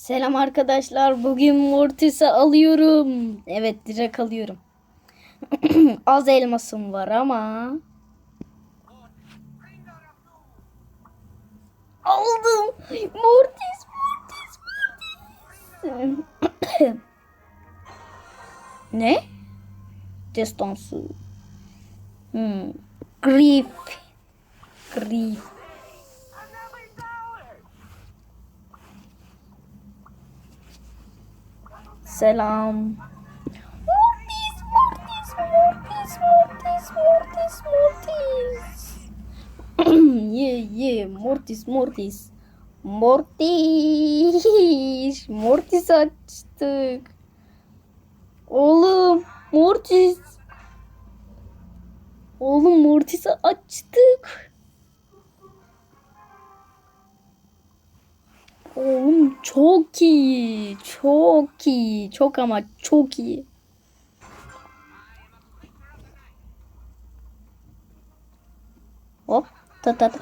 Selam arkadaşlar. Bugün Mortis'i alıyorum. Evet direkt alıyorum. Az elmasım var ama. Aldım. Mortis, Mortis, Mortis. ne? Destansı. Hmm. Grief. Grief. Selam. Mortis, Mortis, Mortis, Mortis, Mortis, Mortis. ye ye, Mortis, Mortis. Mortis. Mortis açtık. Oğlum, Mortis. Oğlum Mortis'i açtık. Oğlum çok iyi. Çok iyi. Çok ama çok iyi. Hop. Ta ta ta.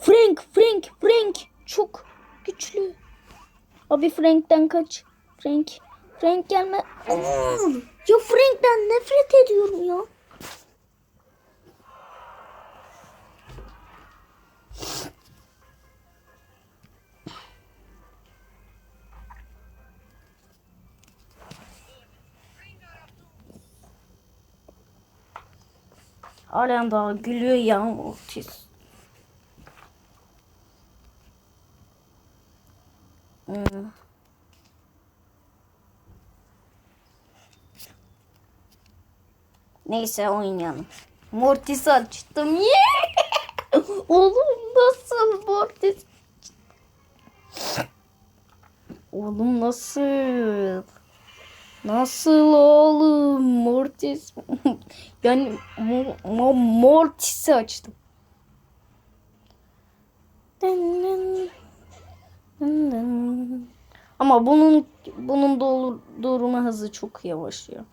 Frank, Frank, Frank. Çok güçlü. Abi Frank'ten kaç. Frank. Frank gelme. Ya Frank'ten nefret ediyorum ya. Halen daha gülüyor ya Mortis. Hmm. Neyse oynayalım. Mortis açtım. Yeah! Oğlum nasıl Mortis? Oğlum nasıl? Nasıl oğlum Mortis? yani mo, mo, Mortis'i açtım. Ama bunun bunun doldurma hızı çok yavaş ya.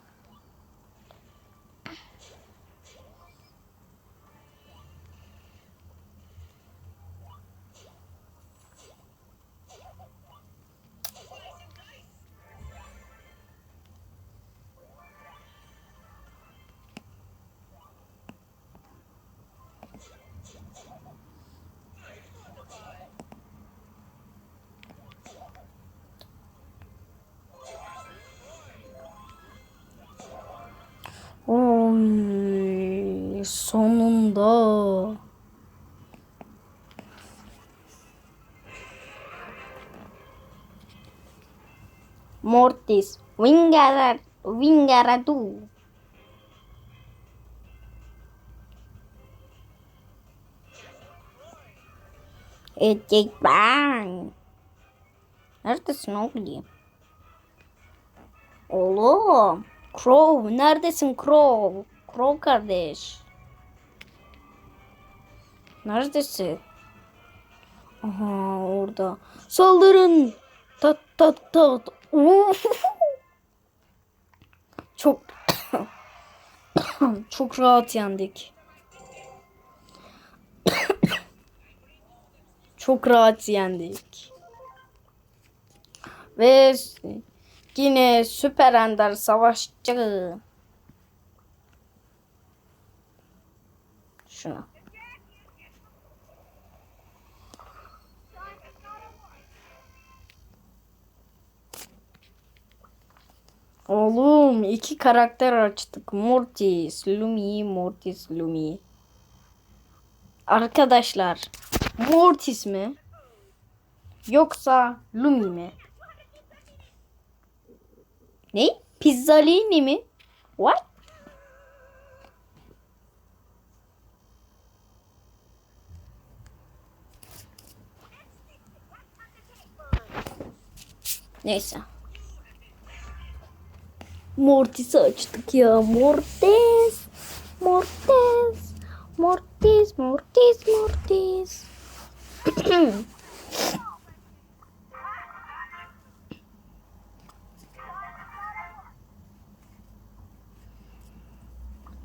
Sonunda. Mortis, Wingara, Wingaratu. Ecek bang. Neredesin oğlum? Oğlum. Crow neredesin Crow? Crow kardeş. Neredesin? Aha orada. Saldırın. Tat tat tat. Çok çok rahat yendik. çok rahat yendik. Ve Yine Süper Ender Savaşçı. Şuna. Oğlum iki karakter açtık. Mortis, Lumi, Mortis, Lumi. Arkadaşlar Mortis mi? Yoksa Lumi mi? Ne? Pizzalini mi? What? Neyse. Mortis'i açtık ya. Mortis. Mortis. Mortis. Mortis. Mortis.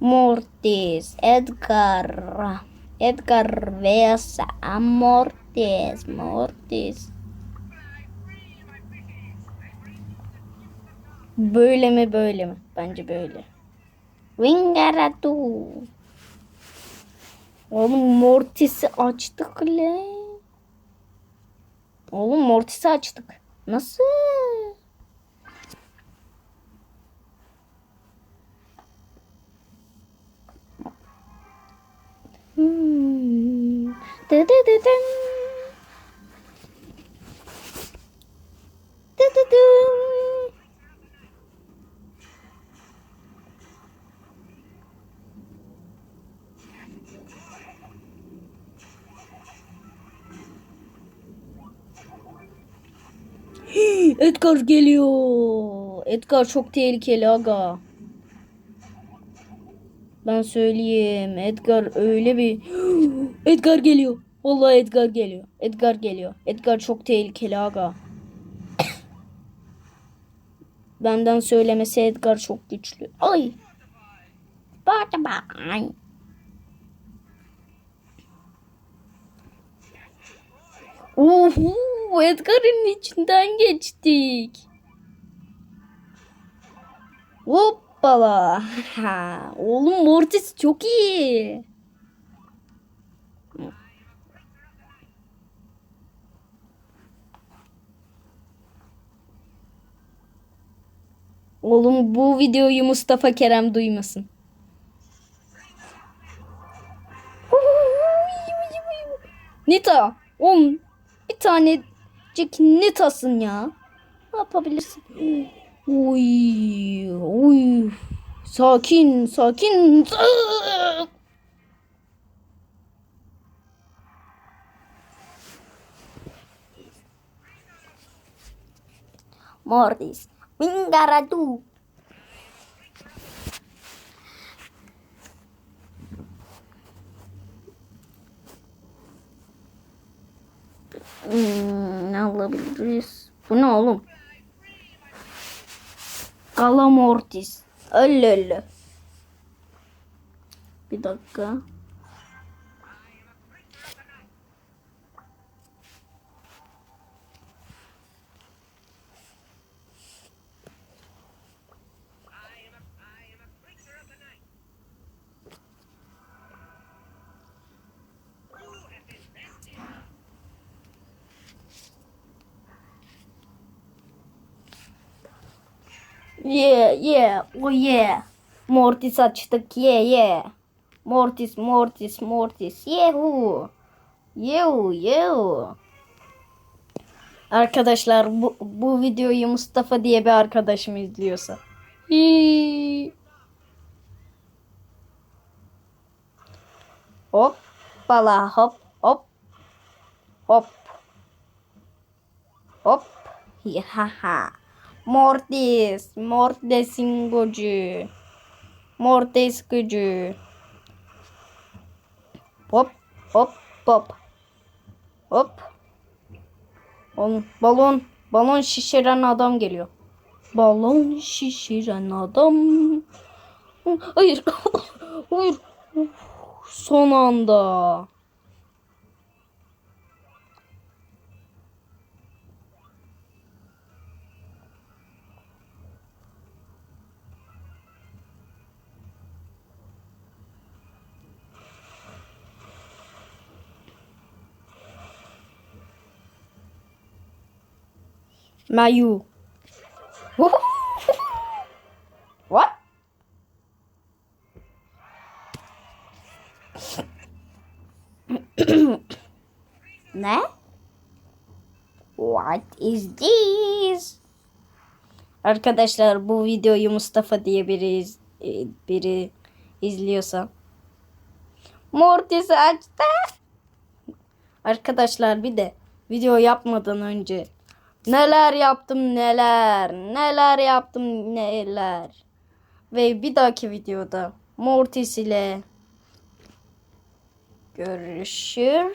Mortis, Edgar, Edgar Vesa, Mortis, Mortis. Böyle mi böyle mi? Bence böyle. Wingaratu. Oğlum Mortis'i açtık le. Oğlum Mortis'i açtık. Nasıl? Hmm. Dı dı dı dın. Dı dı dın. Edgar geliyor. Edgar çok tehlikeli aga. Ben söyleyeyim. Edgar öyle bir... Edgar geliyor. Vallahi Edgar geliyor. Edgar geliyor. Edgar çok tehlikeli aga. Benden söylemesi Edgar çok güçlü. Ay. Bye bye. Uhu, Edgar'ın içinden geçtik. Hoppala. Oğlum Mortis çok iyi. Oğlum bu videoyu Mustafa Kerem duymasın. Nita. Oğlum tanecik Nita'sın ya. Ne yapabilirsin? Uy, uy. Sakin, sakin. Mortis. Wingaratu. Hmm, ne alabiliriz? Bu ne oğlum? Galamortis. Öyle öyle. Bir dakika. Yeah, yeah, oh yeah. Mortis açtık, yeah, yeah. Mortis, Mortis, Mortis, yehu. Yehu, yehu. Arkadaşlar bu, bu videoyu Mustafa diye bir arkadaşım izliyorsa. Hii. Hop, bala hop, hop, hop, hop, ha. Mortis, Mortis'in gücü. Mortis gücü. Hop, hop, hop. Hop. Balon, balon, balon şişiren adam geliyor. Balon şişiren adam. Hayır. Hayır. Son anda. Mayu. What? ne? What is this? Arkadaşlar bu videoyu Mustafa diye biri iz- e, biri izliyorsa Mortis açtı. Arkadaşlar bir de video yapmadan önce neler yaptım neler neler yaptım neler ve bir dahaki videoda Mortis ile görüşürüz.